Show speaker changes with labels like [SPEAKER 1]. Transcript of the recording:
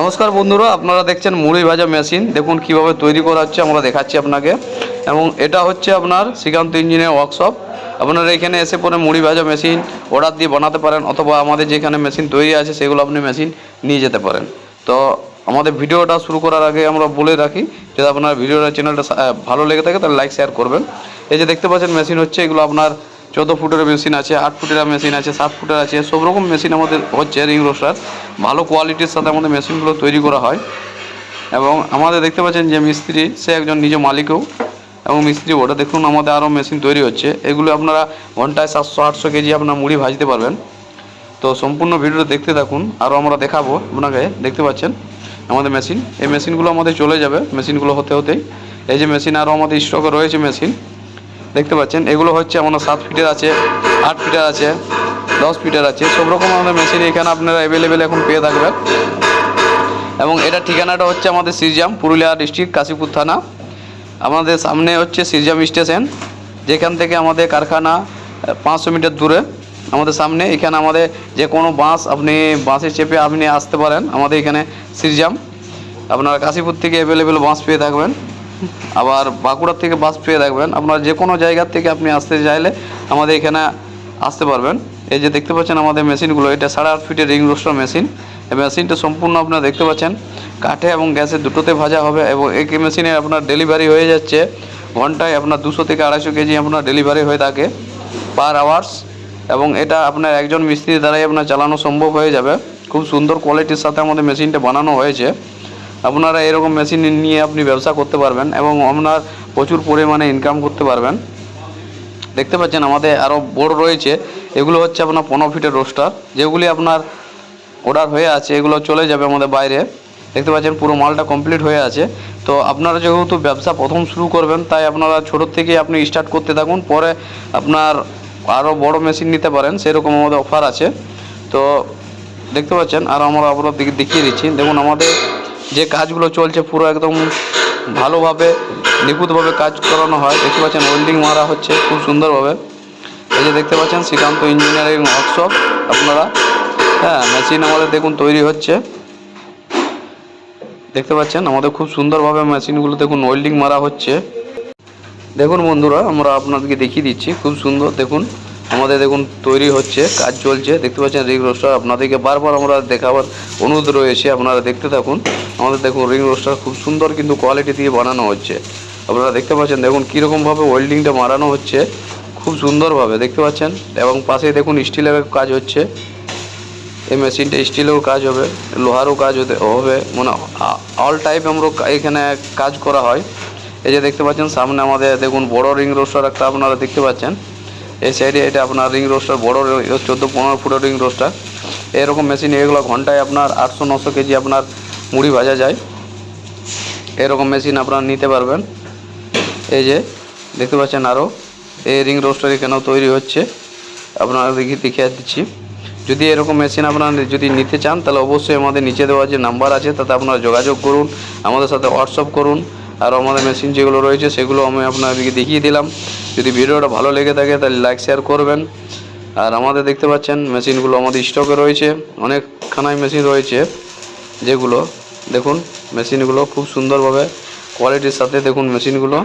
[SPEAKER 1] নমস্কার বন্ধুরা, আপনারা দেখছেন মুড়ি ভাজা মেশিন। দেখুন কীভাবে তৈরি করা হচ্ছে, আমরা দেখাচ্ছি আপনাকে। এবং এটা হচ্ছে আপনার শ্রীকান্ত ইঞ্জিনিয়ার ওয়ার্কশপ আপনারা এখানে এসে পরে মুড়ি ভাজা মেশিন অর্ডার দিয়ে বানাতে পারেন, অথবা আমাদের যেখানে মেশিন তৈরি আছে, সেগুলো আপনি মেশিন নিয়ে যেতে পারেন। তো আমাদের ভিডিওটা শুরু করার আগে আমরা বলে রাখি যদি আপনার ভিডিওটা চ্যানেলটা ভালো লেগে থাকে তাহলে লাইক শেয়ার করবেন। এই যে দেখতে পাচ্ছেন, মেশিন হচ্ছে, এগুলো আপনার চোদ্দ ফুটের মেশিন আছে, আট ফুটের মেশিন আছে, সাত ফুটের আছে, সব রকম মেশিন আমাদের হচ্ছে রিং রোস্টার ভালো কোয়ালিটির সাথে আমাদের মেশিনগুলো তৈরি করা হয়। এবং আমাদের দেখতে পাচ্ছেন যে মিস্ত্রি, সে একজন নিজ মালিকও। এবং মিস্ত্রি ওটা দেখুন, আমাদের আরও মেশিন তৈরি হচ্ছে। এগুলো আপনারা ঘন্টায় সাতশো, আটশো কেজি আপনার মুড়ি ভাজতে পারবেন। তো সম্পূর্ণ ভিডিওটা দেখতে থাকুন। আরও আমরা দেখাবো আপনাকে, দেখতে পাচ্ছেন আমাদের মেশিন এই মেশিনগুলো আমাদের চলে যাবে মেশিনগুলো হতে হতেই। এই যে মেশিন আরও আমাদের স্টকে রয়েছে মেশিন দেখতে পাচ্ছেন, এগুলো হচ্ছে আমাদের সাত ফিটের আছে, আট ফিটের আছে, দশ ফিটের আছে, সব রকম আমাদের মেশিন এখানে আপনারা অ্যাভেলেবেল এখন পেয়ে থাকবেন। এবং এটা ঠিকানাটা হচ্ছে আমাদের সিরজাম, পুরুলিয়া ডিস্ট্রিক্ট কাশীপুর থানা। আমাদের সামনে হচ্ছে সিরজাম স্টেশন যেখান থেকে আমাদের কারখানা পাঁচশো মিটার দূরে। আমাদের সামনে এখানে আমাদের যে কোনো বাস আপনি বাসে চেপে আপনি আসতে পারেন আমাদের এখানে সিরজাম। আপনার কাশীপুর থেকে অ্যাভেলেবেল বাস পেয়ে থাকবেন। আবার বাঁকুড়ার থেকে বাস পেয়ে থাকবেন আপনার যে কোনো জায়গার থেকে আপনি আসতে চাইলে আমাদের এখানে আসতে পারবেন। এই যে দেখতে পাচ্ছেন আমাদের মেশিনগুলো, এটা সাড়ে আট ফিটের রিং রোস্টার মেশিন। এই মেশিনটা সম্পূর্ণ আপনারা দেখতে পাচ্ছেন। কাঠে এবং গ্যাসে দুটোতে ভাজা হবে এবং এই মেশিনে আপনার ডেলিভারি হয়ে যাচ্ছে। ঘন্টায় আপনার দুশো থেকে আড়াইশো কেজি আপনার ডেলিভারি হয়ে থাকে পার আওয়ার্স। এবং এটা আপনার একজন মিস্ত্রির দ্বারাই আপনার চালানো সম্ভব হয়ে যাবে। খুব সুন্দর কোয়ালিটির সাথে আমাদের মেশিনটা বানানো হয়েছে। আপনারা এরকম মেশিন নিয়ে আপনি ব্যবসা করতে পারবেন এবং আপনার প্রচুর পরিমাণে ইনকাম করতে পারবেন। দেখতে পাচ্ছেন আমাদের আরও বড় রয়েছে, এগুলো হচ্ছে আপনার পনেরো ফিটের রোস্টার যেগুলি আপনার অর্ডার হয়ে আছে, এগুলো চলে যাবে আমাদের বাইরে। দেখতে পাচ্ছেন পুরো মালটা কমপ্লিট হয়ে আছে। তো আপনারা যেহেতু ব্যবসা প্রথম শুরু করবেন, তাই আপনারা ছোটোর থেকে আপনি স্টার্ট করতে থাকুন, পরে আপনার আরও বড় মেশিন নিতে পারেন, সেরকম আমাদের অফার আছে। তো দেখতে পাচ্ছেন, আর আমরা আপনার দিকে দেখিয়ে দিচ্ছি। দেখুন, আমাদের যে কাজগুলো চলছে পুরো একদম ভালোভাবে, নিখুঁতভাবে কাজ করানো হয়। দেখতে পাচ্ছেন ওয়েল্ডিং মারা হচ্ছে খুব সুন্দরভাবে। এই যে দেখতে পাচ্ছেন শ্রীকান্ত ইঞ্জিনিয়ারিং ওয়ার্কশপ আপনারা হ্যাঁ মেশিন আমাদের দেখুন তৈরি হচ্ছে। দেখতে পাচ্ছেন আমাদের খুব সুন্দরভাবে মেশিনগুলো দেখুন ওয়েল্ডিং মারা হচ্ছে। দেখুন বন্ধুরা, আমরা আপনাদেরকে দেখিয়ে দিচ্ছি, খুব সুন্দর দেখুন। আমাদের দেখুন তৈরি হচ্ছে, কাজ চলছে। দেখতে পাচ্ছেন রিং রোস্টার আপনাদেরকে বারবার আমরা দেখাবার অনুরোধ রয়েছে, আপনারা দেখতে থাকুন। আমাদের দেখুন রিং রোস্টার খুব সুন্দর কিন্তু কোয়ালিটি দিয়ে বানানো হচ্ছে। আপনারা দেখতে পাচ্ছেন, দেখুন কীরকমভাবে ওয়েল্ডিংটা মারানো হচ্ছে। খুব সুন্দরভাবে, দেখতে পাচ্ছেন? এবং পাশে দেখুন স্টিলের কাজ হচ্ছে। এই মেশিনটা স্টিলেরও কাজ হবে, লোহারও কাজ হতে হবে। মানে অল টাইপ আমরা এখানে কাজ করা হয়। এই যে দেখতে পাচ্ছেন, সামনে আমাদের দেখুন বড় রিং রোস্টার একটা আপনারা দেখতে পাচ্ছেন। এই সাইডে এটা আপনার রিং রোস্টার বড় চোদ্দ পনেরো ফুটের রিং রোস্টার এরকম মেশিন এগুলো ঘন্টায় আপনার আটশো, নশো কেজি আপনার মুড়ি ভাজা যায়। এরকম মেশিন আপনারা নিতে পারবেন। এই যে, দেখতে পাচ্ছেন আরও এই রিং রোস্টার কেন তৈরি হচ্ছে? আপনারা দেখি দেখিয়ে দিচ্ছি। যদি এরকম মেশিন আপনারা যদি নিতে চান, তাহলে অবশ্যই আমাদের নিচে দেওয়া যে নাম্বার আছে, তাতে আপনারা যোগাযোগ করুন। আমাদের সাথে হোয়াটসঅ্যাপ করুন। আর আমাদের মেশিন যেগুলো রয়েছে, সেগুলো আমি আপনাদেরকে দেখিয়ে দিলাম। যদি ভিডিওটা ভালো লেগে থাকে, তাহলে লাইক শেয়ার করবেন। আর আমাদের দেখতে পাচ্ছেন মেশিনগুলো আমাদের স্টকে রয়েছে। অনেকখানায় মেশিন রয়েছে, যেগুলো, দেখুন মেশিনগুলো খুব সুন্দরভাবে কোয়ালিটির সাথে দেখুন মেশিনগুলো